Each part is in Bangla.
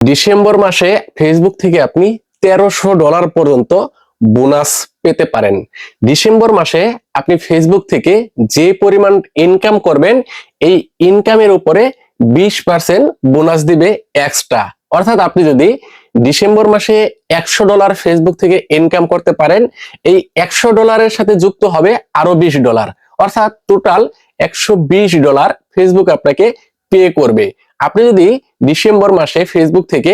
ডিসেম্বর মাসে ফেসবুক থেকে আপনি তেরোশো ডলার পর্যন্ত বোনাস পেতে পারেন। ডিসেম্বর মাসে আপনি ফেসবুক থেকে যে পরিমাণ ইনকাম করবেন, এই ইনকামের উপরে বিশ পার্সেন্ট বোনাস দিবে এক্সট্রা অর্থাৎ আপনি যদি ডিসেম্বর মাসে একশো ডলার ফেসবুক থেকে ইনকাম করতে পারেন, এই একশো ডলারের সাথে যুক্ত হবে আরও বিশ ডলার। অর্থাৎ টোটাল একশো বিশ ডলার ফেসবুক আপনাকে পে করবে। আপনি যদি ডিসেম্বর মাসে ফেসবুক থেকে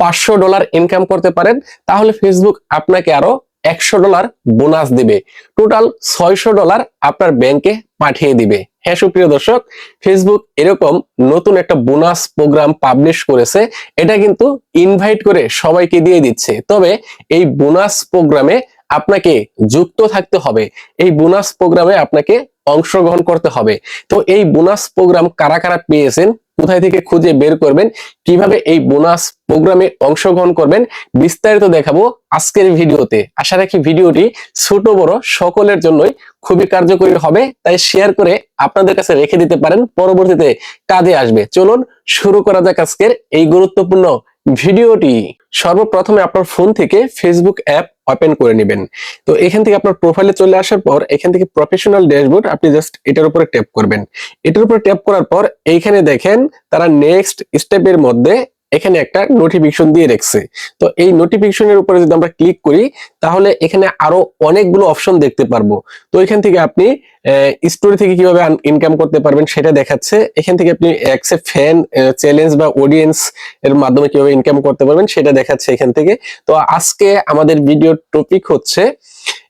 পাঁচশো ডলার ইনকাম করতে পারেন, তাহলে ফেসবুক আপনাকে আরও একশো ডলার বোনাস দিবে। টোটাল ছয়শো ডলার আপনার ব্যাংকে পাঠিয়ে দিবে। হ্যাঁ সুপ্রিয় দর্শক ফেসবুক এরকম নতুন একটা বোনাস প্রোগ্রাম পাবলিশ করেছে। এটা কিন্তু ইনভাইট করে সবাইকে দিয়ে দিচ্ছে। তবে এই বোনাস প্রোগ্রামে আপনাকে যুক্ত থাকতে হবে। এই বোনাস প্রোগ্রামে আপনাকে অংশগ্রহণ করতে হবে। তো এই বোনাস প্রোগ্রাম কারা কারা পেয়েছেন কোথায় থেকে খুঁজে বের করবেন, কীভাবে এই বোনাস প্রোগ্রামে অংশগ্রহণ করবেন, বিস্তারিত দেখাবো আজকের ভিডিওতে। আশা রাখি ভিডিওটি ছোট, বড় সকলের জন্যই খুবই কার্যকরী হবে, তাই শেয়ার করে আপনাদের কাছে রেখে দিতে পারেন, পরবর্তীতে কাজে আসবে। চলুন শুরু করা যাক আজকের এই গুরুত্বপূর্ণ ভিডিওটি। সর্বপ্রথমে আপনার ফোন থেকে ফেসবুক অ্যাপ ওপেন করে নেবেন। তো এখান থেকে আপনার প্রোফাইলে চলে আসার পর এখান থেকে প্রফেশনাল ড্যাশবোর্ড আপনি জাস্ট এটার উপরে ট্যাপ করবেন। এটার উপরে ট্যাপ করার পর এইখানে দেখেন তারা নেক্সট স্টেপের মধ্যে এখানে একটা নোটিফিকেশন দিয়ে রেখেছে। তো এই নোটিফিকেশনের উপরে যদি আমরা ক্লিক করি, তাহলে এখানে আরও অনেকগুলো অপশন দেখতে পারব। তো এখান থেকে আপনি স্টোরি থেকে কীভাবে ইনকাম করতে পারবেন সেটা দেখাচ্ছে। এখান থেকে আপনি অ্যাকসেপ্ট ফ্যান চ্যালেঞ্জ বা অডিয়েন্স এর মাধ্যমে কীভাবে ইনকাম করতে পারবেন সেটা দেখাচ্ছে এখান থেকে। তো আজকে আমাদের ভিডিওর টপিক হচ্ছে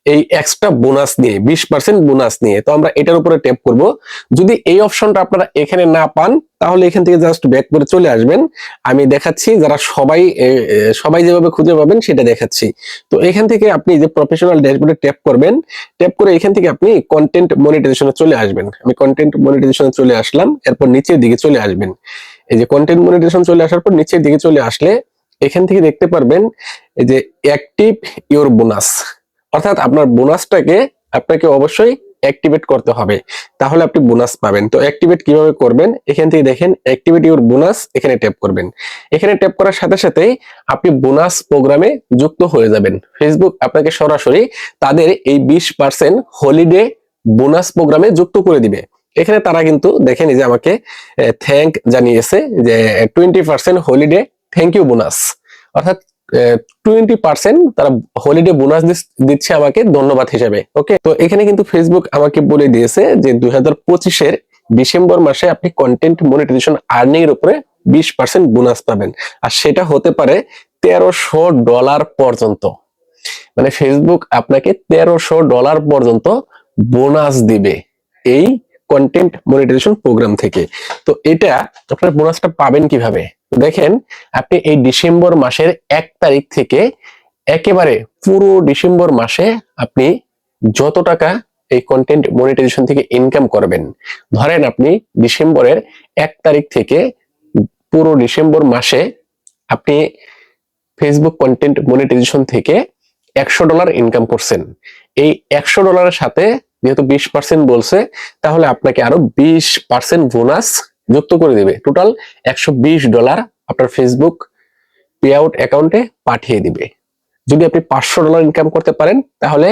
এই এক্সট্রা বোনাস নিয়ে, বিশ পার্সেন্ট বোনাস নিয়ে, তো আমরা এটার উপরে ট্যাপ করব। যদি এই অপশনটা আপনারা এখানে না পান, তাহলে এখান থেকে জাস্ট ব্যাক করে চলে আসবেন। আমি দেখাচ্ছি যারা সবাই সবাই যেভাবে খুঁজে পাবেন, সেটা দেখাচ্ছি। তো এখান থেকে আপনি যে প্রফেশনাল ড্যাশবোর্ডে ট্যাপ করবেন ট্যাপ করে এখান থেকে আপনি কন্টেন্ট মনিটাইজেশনে চলে আসবেন। আমি কন্টেন্ট মনিটাইজেশনে চলে আসলাম, এরপর নিচের দিকে চলে আসবেন। এই যে কন্টেন্ট মনিটাইজেশন চলে আসার পর নিচের দিকে চলে আসলে, এখান থেকে দেখতে পারবেন, এই যে অ্যাক্টিভ ইওর বোনাস অর্থাৎ আপনার বোনাসটাকে আপনাকে অবশ্যই অ্যাক্টিভেট করতে হবে। তাহলে আপনি বোনাস পাবেন। তো অ্যাক্টিভেট কীভাবে করবেন? এখান থেকে দেখেন অ্যাক্টিভেট ইউর বোনাস এখানে ট্যাপ করবেন। এখানে ট্যাপ করার সাথে সাথেই আপনি বোনাস প্রোগ্রামে যুক্ত হয়ে যাবেন। ফেসবুক আপনাকে সরাসরি তাদের এই বিশ পার্সেন্ট হলিডে বোনাস প্রোগ্রামে যুক্ত করে দিবে। এখানে তারা কিন্তু দেখেন যে আমাকে থ্যাংক জানিয়েছে যে twenty percent holiday thank you bonus অর্থাৎ টোয়েন্টি পার্সেন্ট তারা হলিডে বোনাস দিচ্ছে আমাকে ধন্যবাদ হিসেবে ওকে তো এখানে কিন্তু ফেসবুক আমাকে বলে দিয়েছে যে দুই হাজার ডিসেম্বর মাসে আপনি কন্টেন্ট মনিটাইজেশন আর্নিং এর উপরে বিশ পার্সেন্ট বোনাস পাবেন। আর সেটা হতে পারে তেরোশো ডলার পর্যন্ত। মানে ফেসবুক আপনাকে তেরোশো ডলার পর্যন্ত বোনাস দিবে এই কন্টেন্ট মনিটাইজেশন প্রোগ্রাম থেকে। তো এটা আপনার বোনাসটা পাবেন কীভাবে? দেখেন, আপনি এই ডিসেম্বর মাসের এক তারিখ থেকে একেবারে পুরো ডিসেম্বর মাসে আপনি যত টাকা এই কন্টেন্ট মনিটাইজেশন থেকে ইনকাম করবেন, ধরেন আপনি ডিসেম্বরের এক তারিখ থেকে পুরো ডিসেম্বর মাসে আপনি ফেসবুক কন্টেন্ট মনিটাইজেশন থেকে একশো ডলার ইনকাম করছেন। এই একশো ডলারের সাথে যেহেতু বিশ পার্সেন্ট বলছে, তাহলে আপনাকে আরও বিশ পার্সেন্ট বোনাস যুক্ত করে দিবে। টোটাল একশো বিশ ডলার আপনার ফেসবুক পে আউট অ্যাকাউন্টে পাঠিয়ে দিবে। যদি আপনি পাঁচশো ডলার ইনকাম করতে পারেন, তাহলে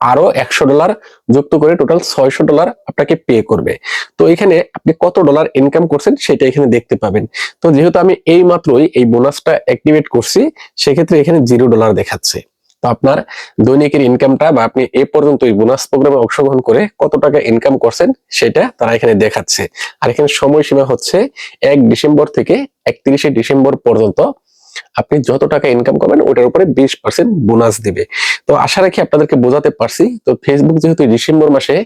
আরও একশো ডলার যুক্ত করে টোটাল ছয়শো ডলার আপনাকে পে করবে। তো এখানে আপনি কত ডলার ইনকাম করছেন সেটা এখানে দেখতে পাবেন। তো যেহেতু আমি এই মাত্রই এই বোনাসটা অ্যাক্টিভেট করছি, সেক্ষেত্রে এখানে জিরো ডলার দেখাচ্ছে। তো আপনার দৈনিকের ইনকামটা বা আপনি এ পর্যন্ত এই বোনাস প্রোগ্রামে অংশগ্রহণ করে কত টাকা ইনকাম করছেন, সেটা তারা এখানে দেখাচ্ছে। আর এখানে সময়সীমা হচ্ছে এক ডিসেম্বর থেকে একত্রিশে ডিসেম্বর পর্যন্ত আপনি যত টাকা ইনকাম করবেন, ওটার উপরে বিশ পার্সেন্ট বোনাস দিবে। তো আশা রাখি আপনাদেরকে বোঝাতে পারছি। তো ফেসবুক যেহেতু ডিসেম্বর মাসে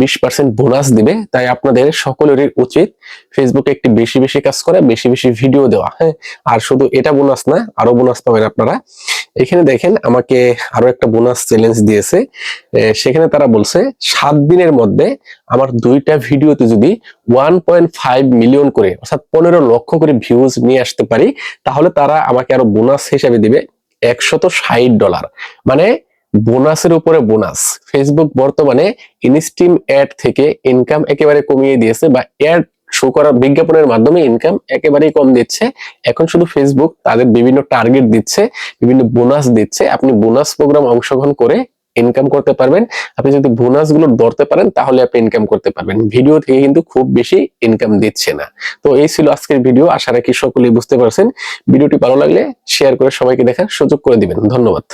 বিশ পার্সেন্ট বোনাস দিবে, তাই আপনাদের সকলেরই উচিত ফেসবুকে একটি বেশি বেশি কাজ করে, বেশি বেশি ভিডিও দেওয়া হ্যাঁ। আর শুধু এটা বোনাস না, আরও বোনাস পাবেন আপনারা। এখানে দেখেন আমাকে আরও একটা বোনাস চ্যালেঞ্জ দিয়েছে। সেখানে তারা বলছে, সাত দিনের মধ্যে আমার দুইটা ভিডিওতে যদি ওয়ান পয়েন্ট ফাইভ মিলিয়ন করে, অর্থাৎ পনেরো লক্ষ করে ভিউজ নিয়ে আসতে পারি, তাহলে তারা আমাকে আরও বোনাস হিসেবে দিবে একশত ষাট ডলার মানে বোনাসের উপরে বোনাস ফেসবুক বর্তমানে ইনস্টিম অ্যাড থেকে ইনকাম একেবারে কমিয়ে দিয়েছে বা অ্যাড শো করা বিজ্ঞাপনের মাধ্যমে ইনকাম একেবারেই কম দিচ্ছে। এখন শুধু ফেসবুক তাদের বিভিন্ন টার্গেট দিচ্ছে, বিভিন্ন বোনাস দিচ্ছে। আপনি বোনাস প্রোগ্রাম অংশগ্রহণ করে ইনকাম করতে পারবেন। আপনি যদি বোনাসগুলো ধরতে পারেন, তাহলে আপনি ইনকাম করতে পারবেন। ভিডিও থেকে কিন্তু খুব বেশি ইনকাম দিচ্ছে না। তো এই ছিল আজকের ভিডিও আশা রাখি সকলেই বুঝতে পারছেন। ভিডিওটি ভালো লাগলে শেয়ার করে সবাইকে দেখার সুযোগ করে দিবেন। ধন্যবাদ।